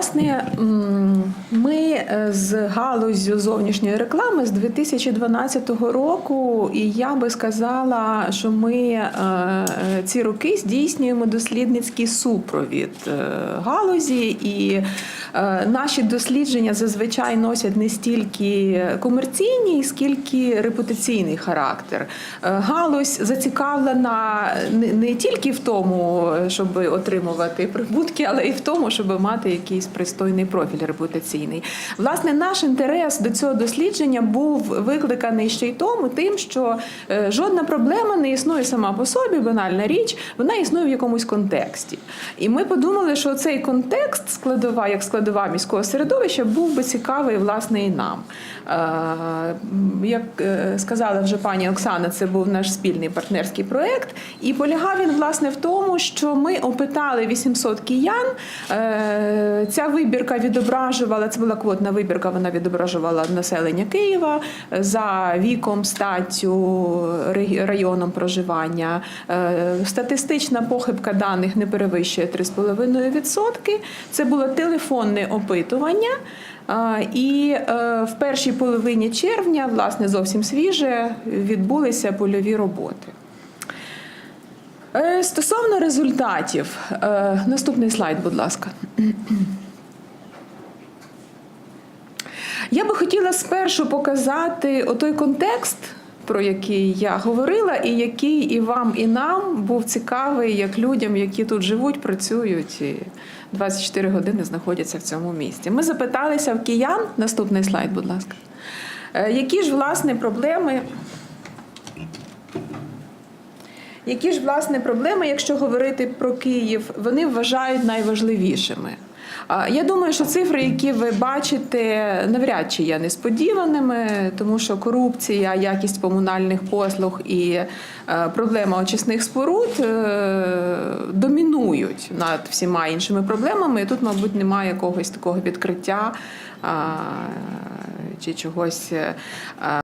Власне, ми е, з галузю зовнішньої реклами з 2012 року, і я би сказала, що ми е, е, ці роки здійснюємо дослідницький супровід галузі, і наші дослідження зазвичай носять не стільки комерційний, скільки репутаційний характер. Е, Галузь зацікавлена не, не тільки в тому, щоб отримувати прибутки, але і в тому, щоб мати якийсь пристойний профіль репутаційний. Власне, наш інтерес до цього дослідження був викликаний ще й тому, тим, що е, жодна проблема не існує сама по собі, банальна річ, вона існує в якомусь контексті. І ми подумали, що цей контекст, складова, як складова міського середовища, був би цікавий власне і нам. Е, Як е, сказала вже пані Оксана, це був наш спільний партнерський проєкт. І полягав він власне в тому, що ми опитали 800 киян. Е, Ця вибірка відображувала, це була квотна вибірка, вона відображувала населення Києва за віком, статтю, районом проживання. Статистична похибка даних не перевищує 3,5%. Це було телефонне опитування. І е, в першій половині червня, власне, зовсім свіже, відбулися польові роботи. Е, Стосовно результатів, е, наступний слайд, будь ласка. Я би хотіла спершу показати отой контекст, про який я говорила, і який і вам, і нам був цікавий як людям, які тут живуть, працюють і 24 години знаходяться в цьому місті. Ми запиталися в киян, наступний слайд, будь ласка, е, які ж власне проблеми. Які ж власне проблеми, якщо говорити про Київ, вони вважають найважливішими? Я думаю, що цифри, які ви бачите, навряд чи є несподіваними, тому що корупція, якість комунальних послуг і е, проблема очисних споруд е, домінують над всіма іншими проблемами. Тут, мабуть, немає якогось такого відкриття чи чогось. е,